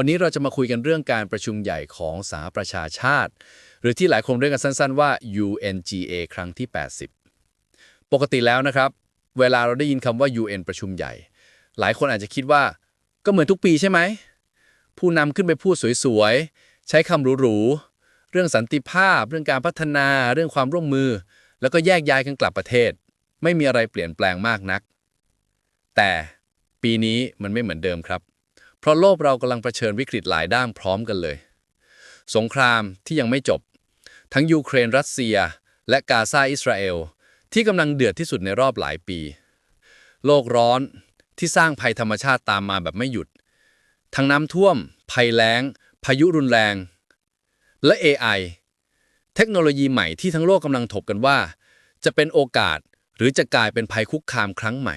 วันนี้เราจะมาคุยกันเรื่องการประชุมใหญ่ของสหประชาชาติ หรือที่หลายคนเรียกกันสั้นๆว่า UNGA ครั้งที่ 80 ปกติแล้วนะครับ เวลาเราได้ยินคำว่า UN ประชุมใหญ่ หลายคนอาจจะคิดว่าก็เหมือนทุกปีใช่ไหม ผู้นำขึ้นไปพูดสวยๆ ใช้คำหรูๆ เรื่องสันติภาพ เรื่องการพัฒนา เรื่องความร่วมมือ แล้วก็แยกย้ายกันกลับประเทศ ไม่มีอะไรเปลี่ยนแปลงมากนัก แต่ปีนี้มันไม่เหมือนเดิมครับ เพราะโลกเรากำลังเผชิญวิกฤตหลายด้านพร้อมกันเลย สงครามที่ยังไม่จบ ทั้งยูเครนรัสเซีย และกาซาอิสราเอล ที่กำลังเดือดที่สุดในรอบหลายปี โลกร้อนที่สร้างภัยธรรมชาติตามมาแบบไม่หยุด ทั้งน้ำท่วม ภัยแล้ง พายุรุนแรง และ AI เทคโนโลยีใหม่ที่ทั้งโลกกำลังถกกันว่า จะเป็นโอกาสหรือจะกลายเป็นภัยคุกคามครั้งใหม่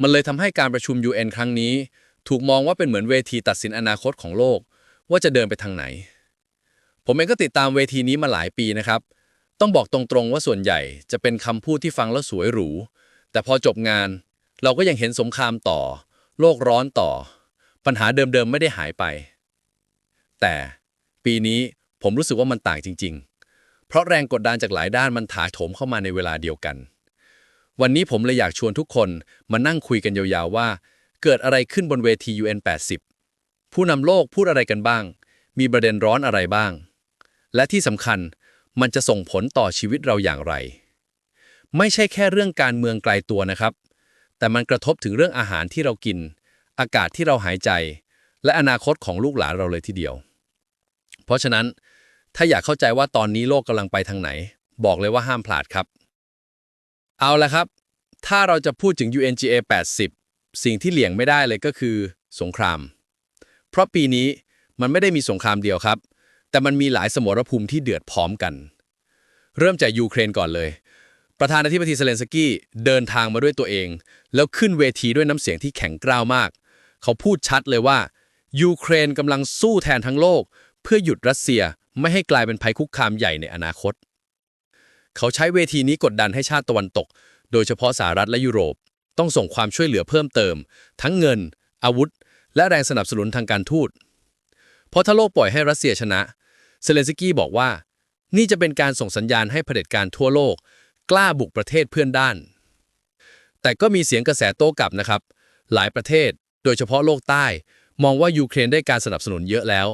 มันเลยทำให้การประชุม UN ครั้งนี้ ถูกมองว่าเป็นเหมือนเวทีตัดสินอนาคตของโลก ว่าจะเดินไปทางไหน ผมเองก็ติดตามเวทีนี้มาหลายปีนะครับ ต้องบอกตรงๆว่าส่วนใหญ่จะเป็นคำพูดที่ฟังแล้วสวยหรู แต่พอจบงาน เราก็ยังเห็นสงครามต่อ โลกร้อนต่อ ปัญหาเดิมๆไม่ได้หายไป แต่ปีนี้ผมรู้สึกว่ามันต่างจริง ๆ เพราะแรงกดดันจากหลายด้านมันถาโถมเข้ามาในเวลาเดียวกัน วันนี้ผมเลยอยากชวนทุกคนมานั่งคุยกันยาวๆว่า เกิดอะไรขึ้นบนเวที UN 80 ผู้นำโลกพูดอะไรกันบ้าง มีประเด็นร้อนอะไรบ้าง และที่สำคัญมันจะส่งผลต่อชีวิตเราอย่างไร ไม่ใช่แค่เรื่องการเมืองไกลตัวนะครับ แต่มันกระทบถึงเรื่องอาหารที่เรากิน อากาศที่เราหายใจ และอนาคตของลูกหลานเราเลยทีเดียว เพราะฉะนั้น ถ้าอยากเข้าใจว่าตอนนี้โลกกำลังไปทางไหน บอกเลยว่าห้ามพลาดครับ เอาละครับ ถ้าเราจะพูดถึง UNGA 80 สิ่งที่เหลี่ยงไม่ได้เลยก็คือ สงคราม เพราะปีนี้มันไม่ได้มีสงครามเดียวครับ แต่มันมีหลายสมรภูมิที่เดือดพร้อมกัน เริ่มจากยูเครนก่อนเลย ประธานาธิบดีเซเลนสกี้เดินทางมาด้วยตัวเอง แล้วขึ้นเวทีด้วยน้ำเสียงที่แข็งกร้าวมาก เขาพูดชัดเลยว่ายูเครนกำลังสู้แทนทั้งโลก เพื่อหยุดรัสเซียไม่ให้กลายเป็นภัยคุกคามใหญ่ในอนาคต เขาใช้เวทีนี้กดดันให้ชาติตะวันตก โดยเฉพาะสหรัฐและยุโรป ต้องส่งความช่วยเหลือเพิ่มเติม ทั้งเงิน อาวุธ และแรงสนับสนุนทางการทูต เพราะถ้าโลกปล่อยให้รัสเซียชนะ เซเลนสกี้บอกว่า นี่จะเป็นการส่งสัญญาณให้เผด็จการทั่วโลก กล้าบุกประเทศเพื่อนด้าน แต่ก็มีเสียงกระแสโต้กลับนะครับ หลายประเทศ โดยเฉพาะโลกใต้ มองว่ายูเครนได้การสนับสนุนเยอะแล้ว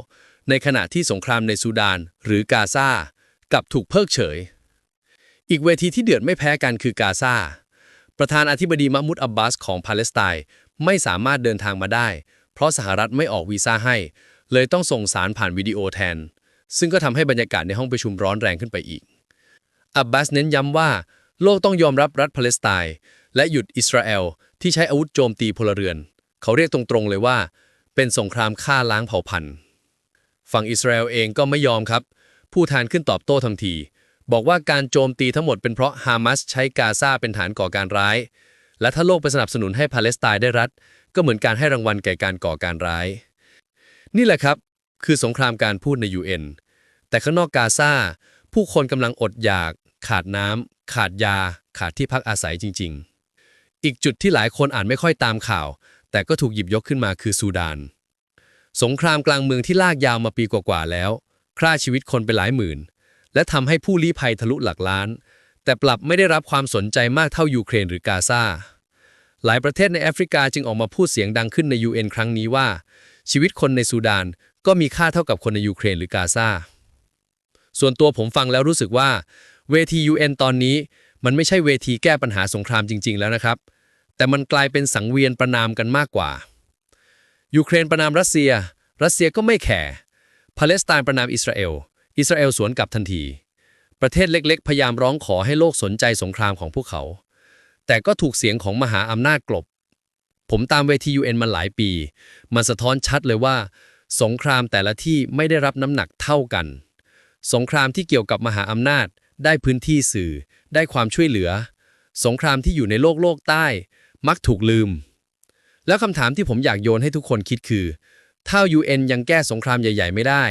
ในขณะที่สงครามในซูดานหรือกาซากลับถูกเพิกเฉย อีกเวทีที่เดือดไม่แพ้กันคือกาซา ประธานอธิบดีมัมมุดอับบาสของปาเลสไตน์ไม่สามารถเดินทางมาได้ เพราะสหรัฐไม่ออกวีซ่าให้ เลยต้องส่งสารผ่านวิดีโอแทน ซึ่งก็ทำให้บรรยากาศในห้องประชุมร้อนแรงขึ้นไปอีก อับบาสเน้นย้ำว่าโลกต้องยอมรับรัฐปาเลสไตน์และหยุดอิสราเอลที่ใช้อาวุธโจมตีพลเรือน เขาเรียกตรงๆเลยว่า เป็นสงครามฆ่าล้างเผ่าพันธุ์ ฝั่งอิสราเอลเองก็ไม่ยอมครับ ผู้แทนขึ้นตอบโต้ทันที บอกว่าการโจมตีทั้งหมดเป็นเพราะฮามาสใช้กาซาเป็นฐานก่อการร้าย และถ้าโลกไปสนับสนุนให้ปาเลสไตน์ได้รัฐ ก็เหมือนการให้รางวัลแก่การก่อการร้าย นี่แหละครับ คือสงครามการพูดใน UN แต่ข้างนอกกาซาผู้คนกำลังอดอยาก ขาดน้ำขาดยา ขาดที่พักอาศัยจริง ๆ อีกจุดที่หลายคนอ่านไม่ค่อยตามข่าว แต่ก็ถูกหยิบยกขึ้นมาคือซูดาน สงครามกลางเมืองที่ลากยาวมาปีกว่าๆแล้ว ฆ่าชีวิตคนไปหลายหมื่น และทำให้ผู้ลี้ภัยทะลุหลักล้าน แต่ปรับไม่ได้รับความสนใจมากเท่ายูเครนหรือกาซาหลายประเทศในแอฟริกาจึงออกมาพูดเสียงดังขึ้นใน UN ครั้งนี้ว่า ชีวิตคนในซูดานก็มีค่าเท่ากับคนในยูเครนหรือกาซาส่วนตัวผมฟังแล้วรู้สึกว่า เวที UN ตอนนี้มันไม่ใช่เวทีแก้ปัญหาสงครามจริง ๆ แล้วนะครับ แต่มันกลายเป็นสังเวียนประนามกันมากกว่า ยูเครนประนามรัสเซีย รัสเซียก็ไม่แคร์ปาเลสไตน์ประนามอิสราเอล อิสราเอลสวนกลับทันที ประเทศเล็กๆ พยายามร้องขอให้โลกสนใจสงครามของพวกเขา แต่ก็ถูกเสียงของมหาอำนาจกลบ ผมตามเวที UN มาหลายปี มันสะท้อนชัดเลยว่า สงครามแต่ละที่ไม่ได้รับน้ำหนักเท่ากัน สงครามที่เกี่ยวกับมหาอำนาจ ได้พื้นที่สื่อ ได้ความช่วยเหลือ สงครามที่อยู่ในโลกโลกใต้ มักถูกลืม แล้วคำถามที่ผมอยากโยนให้ทุกคนคิดคือถ้า UN ยังแก้สงครามใหญ่ ๆ ไม่ได้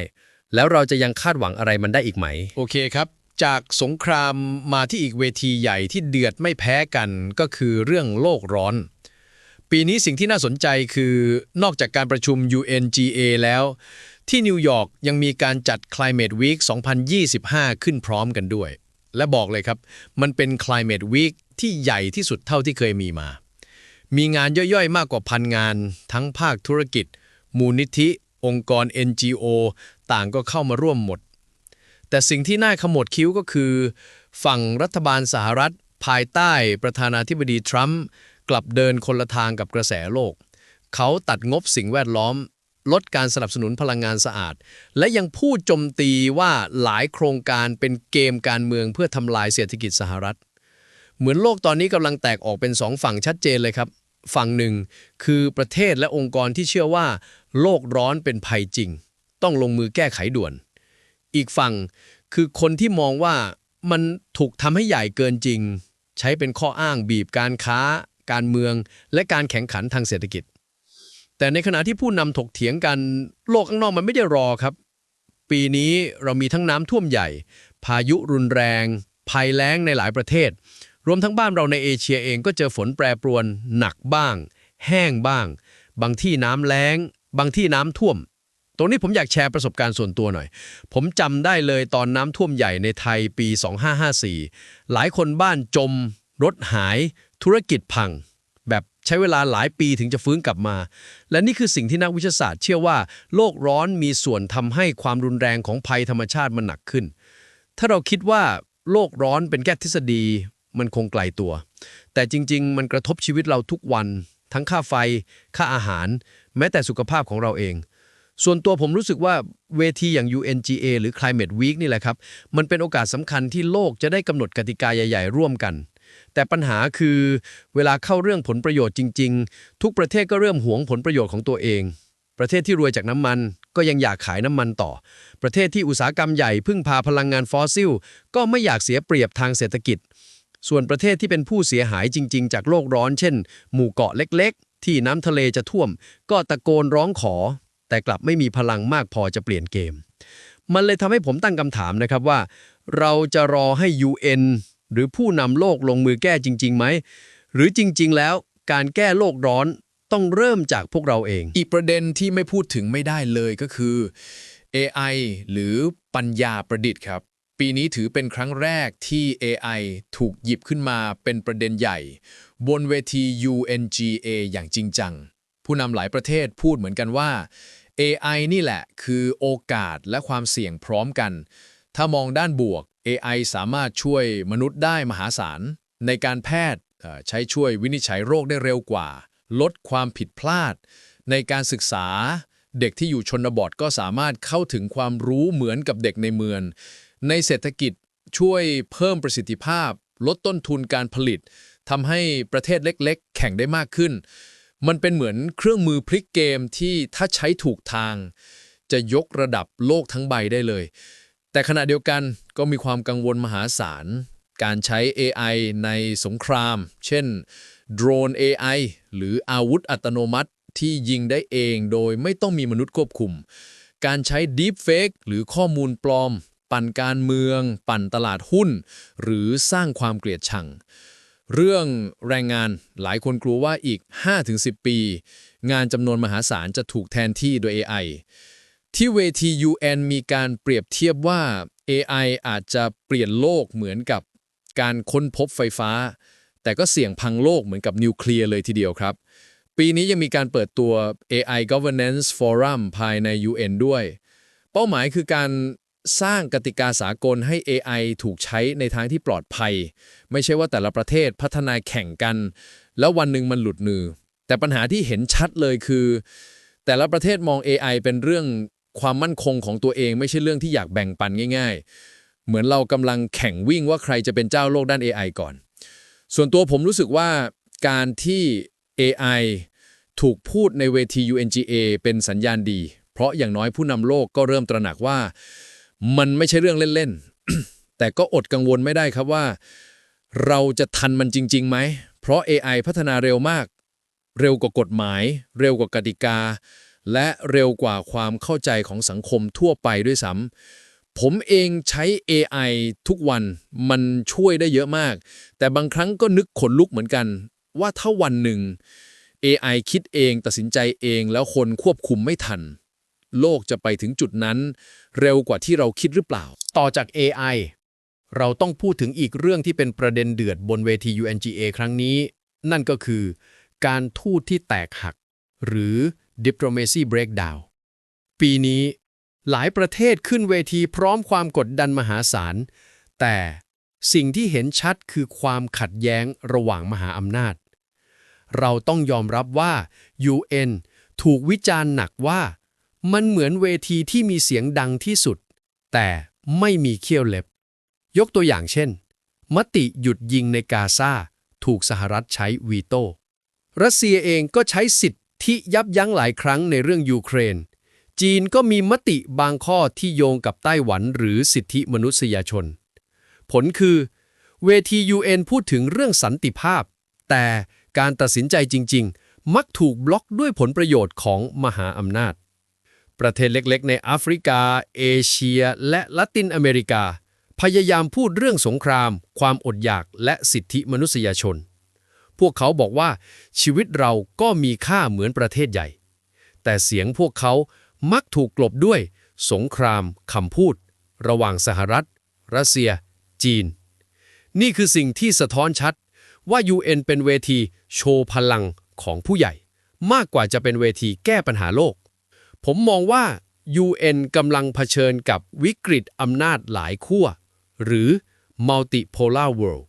แล้วเราจะยังคาดหวังอะไรมันได้อีกไหม โอเคครับ จากสงครามมาที่อีกเวทีใหญ่ที่เดือดไม่แพ้กันก็คือเรื่องโลกร้อน ปีนี้สิ่งที่น่าสนใจคือนอกจากการประชุม UNGA แล้ว ที่นิวยอร์กยังมีการจัด Climate Week 2025 ขึ้นพร้อมกันด้วย และบอกเลยครับ มันเป็น Climate Week ที่ใหญ่ที่สุดเท่าที่เคยมีมา มีงานย่อยๆ มากกว่าพันงาน ทั้งภาคธุรกิจ มูลนิธิ องค์กร NGO ต่างก็เข้ามาร่วมหมด แต่สิ่งที่น่าขมวดคิ้วก็คือ ฝั่งรัฐบาลสหรัฐ ภายใต้ประธานาธิบดีทรัมป์กลับเดินคนละทางกับกระแสโลก เขาตัดงบสิ่งแวดล้อม ลดการสนับสนุนพลังงานสะอาด และยังพูดโจมตีว่าหลายโครงการเป็นเกมการเมืองเพื่อทำลายเศรษฐกิจสหรัฐ เหมือนโลกตอนนี้กำลังแตกออกเป็นสองฝั่งชัดเจนเลยครับ ฝั่งหนึ่งคือประเทศและองค์กรที่เชื่อว่า โลกร้อนเป็นภัยจริง ต้องลงมือแก้ไขด่วน อีกฝั่งคือคนที่มองว่ามันถูกทำให้ใหญ่เกินจริง ใช้เป็นข้ออ้างบีบการค้า การเมือง และการแข่งขันทางเศรษฐกิจ แต่ในขณะที่ผู้นำถกเถียงกันโลกข้างนอกมันไม่ได้รอครับ ปีนี้เรามีทั้งน้ำท่วมใหญ่ พายุรุนแรง ภัยแล้งในหลายประเทศ รวมทั้งบ้านเราในเอเชียเองก็เจอฝนแปรปรวนหนักบ้าง แห้งบ้าง บางที่น้ำแล้ง บางที่น้ำท่วม ตรงนี้ผมอยากแชร์ประสบการณ์ส่วนตัวหน่อย ผมจำได้เลยตอนน้ำท่วมใหญ่ในไทยปี 2554 หลายคนบ้านจม รถหาย ธุรกิจพัง แบบใช้เวลาหลายปีถึงจะฟื้นกลับมา และนี่คือสิ่งที่นักวิทยาศาสตร์เชื่อว่า โลกร้อนมีส่วนทำให้ความรุนแรงของภัยธรรมชาติมันหนักขึ้น ถ้าเราคิดว่าโลกร้อนเป็นแค่ทฤษฎีมันคงไกลตัว แต่จริง ๆ มันกระทบชีวิตเราทุกวัน ทั้งค่าไฟ ค่าอาหาร แม้แต่สุขภาพของเราเอง ส่วนตัวผมรู้สึกว่าเวทีอย่าง UNGA หรือ Climate Week นี่แหละครับ มันเป็นโอกาสสำคัญที่โลกจะได้กำหนดกติกาใหญ่ ๆ ร่วมกัน แต่ปัญหาคือเวลาเข้าเรื่องผลประโยชน์จริง ๆ ทุกประเทศก็เริ่มหวงผลประโยชน์ของตัวเอง ประเทศที่รวยจากน้ำมันก็ยังอยากขายน้ำมันต่อ ประเทศที่อุตสาหกรรมใหญ่พึ่งพาพลังงานฟอสซิล ก็ไม่อยากเสียเปรียบทางเศรษฐกิจ ส่วนประเทศที่เป็นผู้เสียหายจริง ๆ จากโลกร้อน เช่น หมู่เกาะเล็ก ๆ ที่น้ำทะเลจะท่วม ก็ตะโกนร้องขอ แต่กลับไม่มีพลังมากพอจะเปลี่ยนเกม มันเลยทำให้ผมตั้งคำถามนะครับว่า เราจะรอให้ UN หรือผู้นำโลกลงมือแก้จริงๆไหมหรือจริง ๆ แล้วการแก้โลกร้อนต้องเริ่มจากพวกเราเอง อีกประเด็นที่ไม่พูดถึงไม่ได้เลยก็คือ AI หรือปัญญาประดิษฐ์ครับ ปีนี้ถือเป็นครั้งแรกที่ AI ถูกหยิบขึ้นมาเป็นประเด็นใหญ่ บนเวที UNGA อย่างจริงจัง ผู้นำหลายประเทศพูดเหมือนกันว่า AI นี่แหละคือโอกาสและความเสี่ยงพร้อมกัน ถ้ามองด้านบวก AI สามารถช่วยมนุษย์ได้มหาศาล ในการแพทย์ใช้ช่วยวินิจฉัยโรคได้เร็วกว่า ลดความผิดพลาด ในการศึกษา เด็กที่อยู่ชนบทก็สามารถเข้าถึงความรู้เหมือนกับเด็กในเมือง ในเศรษฐกิจช่วยเพิ่มประสิทธิภาพ ลดต้นทุนการผลิตทำให้ประเทศเล็ก ๆ แข่งได้มากขึ้น มันเป็นเหมือนเครื่องมือพลิกเกมที่ถ้าใช้ถูกทาง จะยกระดับโลกทั้งใบได้เลย แต่ขณะเดียวกันก็มีความกังวลมหาศาล การใช้ AI ในสงคราม เช่นโดรน AI หรืออาวุธอัตโนมัติที่ยิงได้เองโดยไม่ต้องมีมนุษย์ควบคุม การใช้ Deepfake หรือข้อมูลปลอม ปั่นการเมือง ปั่นตลาดหุ้น หรือสร้างความเกลียดชัง เรื่องแรงงานหลายคนกลัวว่าอีก 5-10 ปี งานจำนวนมหาศาลจะถูกแทนที่โดย AI ที่เวที UN มีการเปรียบเทียบว่า AI อาจจะเปลี่ยนโลกเหมือนกับการค้นพบไฟฟ้า แต่ก็เสี่ยงพังโลกเหมือนกับนิวเคลียร์เลยทีเดียวครับ ปีนี้ยังมีการเปิดตัว AI Governance Forum ภายใน UN ด้วย เป้าหมายคือการ สร้างกติกาสากลให้ AI ถูกใช้ในทางที่ปลอดภัย ไม่ใช่ว่าแต่ละประเทศพัฒนาแข่งกัน แล้ววันหนึ่งมันหลุดมือ แต่ปัญหาที่เห็นชัดเลยคือ แต่ละประเทศมอง AI เป็นเรื่องความมั่นคงของตัวเอง ไม่ใช่เรื่องที่อยากแบ่งปันง่าย ๆ เหมือนเรากำลังแข่งวิ่งว่าใครจะเป็นเจ้าโลกด้าน AI ก่อน ส่วนตัวผมรู้สึกว่าการที่ AI ถูกพูดในเวที UNGA เป็นสัญญาณดี เพราะอย่างน้อยผู้นำโลกก็เริ่มตระหนักว่า มันไม่ใช่เรื่องเล่นๆ แต่ก็อดกังวลไม่ได้ครับว่า เราจะทันมันจริงๆไหม เพราะ AI พัฒนาเร็วมาก เร็วกว่ากฎหมาย เร็วกว่ากติกา และเร็วกว่าความเข้าใจของสังคมทั่วไปด้วยซ้ำผมเองใช้ AI ทุกวันมันช่วยได้เยอะมาก แต่บางครั้งก็นึกขนลุกเหมือนกัน ว่าถ้าวันหนึ่ง AI คิดเองตัดสินใจเองแล้วคนควบคุมไม่ทัน โลกจะไปถึงจุดนั้น เร็วกว่าที่เราคิดหรือเปล่า ต่อจาก AI เราต้องพูดถึงอีกเรื่องที่เป็นประเด็นเดือดบนเวที UNGA ครั้งนี้ นั่นก็คือ การทูตที่แตกหัก หรือ diplomacy breakdown ปีนี้หลายประเทศขึ้นเวทีพร้อมความกดดันมหาศาล แต่สิ่งที่เห็นชัดคือความขัดแย้งระหว่างมหาอำนาจ เราต้องยอมรับว่า UN ถูกวิจารณ์หนักว่า มันเหมือนเวทีที่มีเสียงดังที่สุด แต่ไม่มีเขี้ยวเล็บ ยกตัวอย่างเช่น มติหยุดยิงในกาซาถูกสหรัฐใช้วีโต้รัสเซียเองก็ใช้สิทธิยับยั้งหลายครั้งในเรื่องยูเครน จีนก็มีมติบางข้อที่โยงกับไต้หวันหรือสิทธิมนุษยชน ผลคือ เวที UN พูดถึงเรื่องสันติภาพ แต่การตัดสินใจจริง ๆ มักถูกบล็อกด้วยผลประโยชน์ของมหาอำนาจ ประเทศเล็กๆ ในแอฟริกา เอเชีย และละตินอเมริกา พยายามพูดเรื่องสงคราม ความอดอยากและสิทธิมนุษยชน พวกเขาบอกว่าชีวิตเราก็มีค่าเหมือนประเทศใหญ่ แต่เสียงพวกเขามักถูกกลบด้วย สงครามคำพูด ระหว่างสหรัฐ รัสเซีย จีน นี่คือสิ่งที่สะท้อนชัดว่า UN เป็นเวทีโชว์พลังของผู้ใหญ่ มากกว่าจะเป็นเวทีแก้ปัญหาโลก ผมมองว่า UN กำลังเผชิญกับวิกฤตอำนาจหลายขั้ว หรือ multipolar world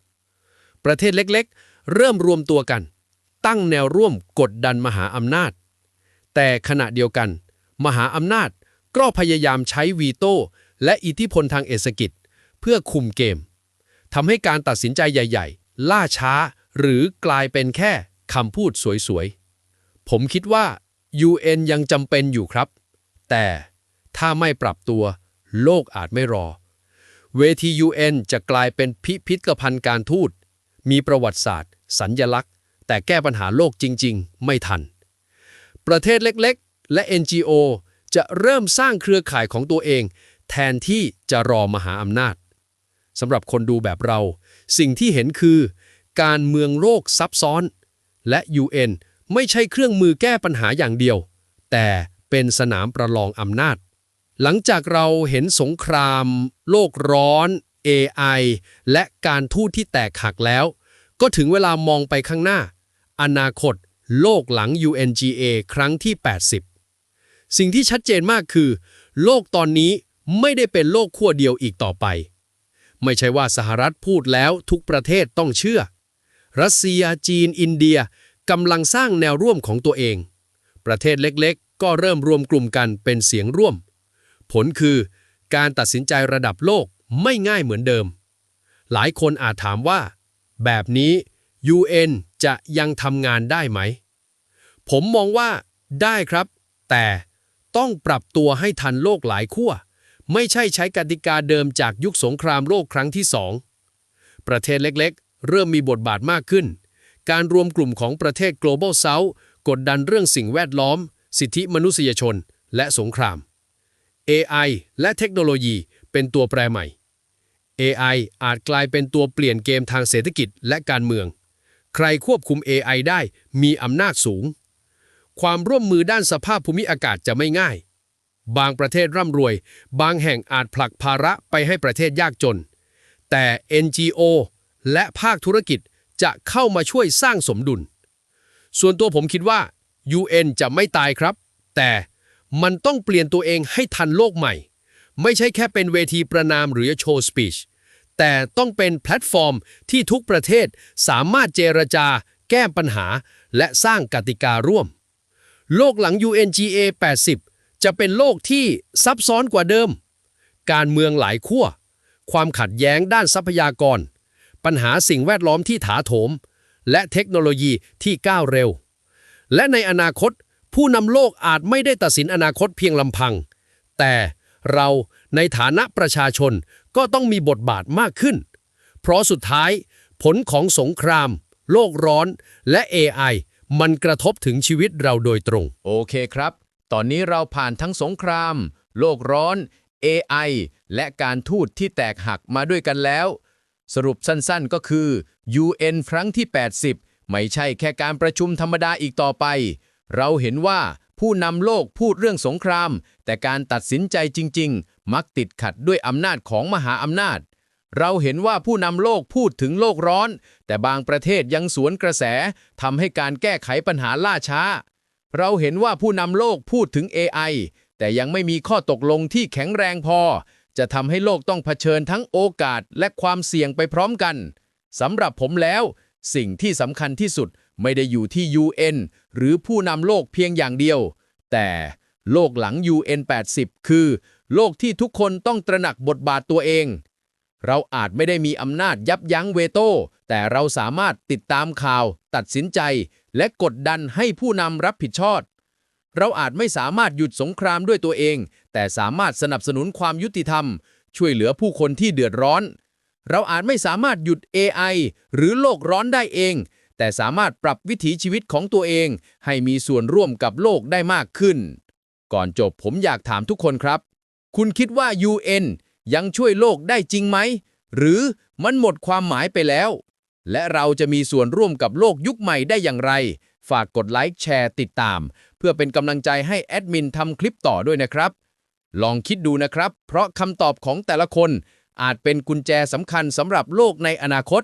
ประเทศเล็กๆ เริ่มรวมตัวกัน ตั้งแนวร่วมกดดันมหาอำนาจ แต่ขณะเดียวกัน มหาอำนาจก็พยายามใช้วีโต้และอิทธิพลทางเอศกิจ เพื่อคุมเกมทำให้การตัดสินใจใหญ่ ๆ ล่าช้า หรือกลายเป็นแค่คำพูดสวยๆ ผมคิดว่า UN ยังจำเป็นอยู่ครับ แต่ถ้าไม่ปรับตัว โลกอาจไม่รอ เวที UN จะกลายเป็นพิพิธภัณฑ์การทูต มีประวัติศาสตร์ สัญญลักษณ์ แต่แก้ปัญหาโลกจริง ๆ ไม่ทัน ประเทศเล็กๆ และ NGO จะเริ่มสร้างเครือข่ายของตัวเอง แทนที่จะรอมหาอำนาจสำหรับคนดูแบบเรา สิ่งที่เห็นคือ การเมืองโลกซับซ้อน และ UN ไม่ใช่เครื่องมือแก้ปัญหาอย่างเดียว แต่เป็นสนามประลองอำนาจ หลังจากเราเห็นสงคราม โลกร้อน AI และการทูตที่แตกหักแล้ว ก็ถึงเวลามองไปข้างหน้า อนาคต โลกหลัง UNGA ครั้งที่ 80 สิ่งที่ชัดเจนมากคือ โลกตอนนี้ไม่ได้เป็นโลกขั้วเดียวอีกต่อไป ไม่ใช่ว่าสหรัฐพูดแล้วทุกประเทศต้องเชื่อ รัสเซียจีน อินเดีย กำลังสร้างแนวร่วมของตัวเอง ประเทศเล็กๆ ก็เริ่มรวมกลุ่มกันเป็นเสียงร่วม ผลคือการตัดสินใจระดับโลกไม่ง่ายเหมือนเดิม หลายคนอาจถามว่า แบบนี้ UN จะยังทำงานได้ไหม ผมมองว่าได้ครับ แต่ต้องปรับตัวให้ทันโลกหลายขั้ว ไม่ใช่ใช้กติกาเดิมจากยุคสงครามโลกครั้งที่สองประเทศเล็กๆ เริ่มมีบทบาทมากขึ้น การรวมกลุ่มของประเทศ global south กดดันเรื่องสิ่งแวดล้อม สิทธิมนุษยชน และสงคราม AI และเทคโนโลยีเป็นตัวแปรใหม่ AI อาจกลายเป็นตัวเปลี่ยนเกมทางเศรษฐกิจและการเมือง ใครควบคุม AI ได้มีอำนาจสูง ความร่วมมือด้านสภาพภูมิอากาศจะไม่ง่าย บางประเทศร่ำรวย บางแห่งอาจผลักภาระไปให้ประเทศยากจน แต่ NGO และภาคธุรกิจ จะเข้ามาช่วยสร้างสมดุล ส่วนตัวผมคิดว่า UN จะไม่ตายครับ แต่มันต้องเปลี่ยนตัวเองให้ทันโลกใหม่ ไม่ใช่แค่เป็นเวทีประนามหรือโชว์สปีชแต่ต้องเป็นแพลตฟอร์มที่ทุกประเทศสามารถเจรจา แก้ปัญหา และสร้างกติการ่วม โลกหลัง UNGA 80 จะเป็นโลกที่ซับซ้อนกว่าเดิม การเมืองหลายขั้ว ความขัดแย้งด้านทรัพยากร ปัญหาสิ่งแวดล้อมที่ถาโถม และเทคโนโลยีที่ก้าวเร็ว และในอนาคต ผู้นำโลกอาจไม่ได้ตัดสินอนาคตเพียงลำพัง แต่เราในฐานะประชาชนก็ต้องมีบทบาทมากขึ้น เพราะสุดท้ายผลของสงคราม โลกร้อน และ AI มันกระทบถึงชีวิตเราโดยตรง โอเคครับ ตอนนี้เราผ่านทั้งสงคราม โลกร้อน AI และการทูตที่แตกหักมาด้วยกันแล้ว สรุปสั้นๆก็คือ UN ครั้งที่ 80 ไม่ใช่แค่การประชุมธรรมดาอีกต่อไป เราเห็นว่าผู้นำโลกพูดเรื่องสงคราม แต่การตัดสินใจจริง ๆ มักติดขัดด้วยอำนาจของมหาอำนาจ เราเห็นว่าผู้นำโลกพูดถึงโลกร้อน แต่บางประเทศยังสวนกระแสทำให้การแก้ไขปัญหาล่าช้า เราเห็นว่าผู้นำโลกพูดถึง AI แต่ยังไม่มีข้อตกลงที่แข็งแรงพอ จะทำให้โลกต้องเผชิญทั้งโอกาสและความเสี่ยงไปพร้อมกันสำหรับผมแล้ว สิ่งที่สำคัญที่สุดไม่ได้อยู่ที่ UN หรือผู้นำโลกเพียงอย่างเดียว แต่โลกหลัง UN 80 คือ โลกที่ทุกคนต้องตระหนักบทบาทตัวเอง เราอาจไม่ได้มีอำนาจยับยั้งเวโต้ แต่เราสามารถติดตามข่าว ตัดสินใจ และกดดันให้ผู้นำรับผิดชอบ เราอาจไม่สามารถหยุดสงครามด้วยตัวเอง แต่สามารถสนับสนุนความยุติธรรม ช่วยเหลือผู้คนที่เดือดร้อน เราอาจไม่สามารถหยุด AI หรือโลกร้อนได้เอง แต่สามารถปรับวิถีชีวิตของตัวเอง ให้มีส่วนร่วมกับโลกได้มากขึ้น ก่อนจบผมอยากถามทุกคนครับ คุณคิดว่า UN ยังช่วยโลกได้จริงไหม หรือมันหมดความหมายไปแล้ว และเราจะมีส่วนร่วมกับโลกยุคใหม่ได้อย่างไร ฝากกดไลค์แชร์ติดตาม เพื่อเป็นกำลังใจให้แอดมินทำคลิปต่อด้วยนะครับ ลองคิดดูนะครับ เพราะคำตอบของแต่ละคนอาจเป็นกุญแจสำคัญสำหรับโลกในอนาคต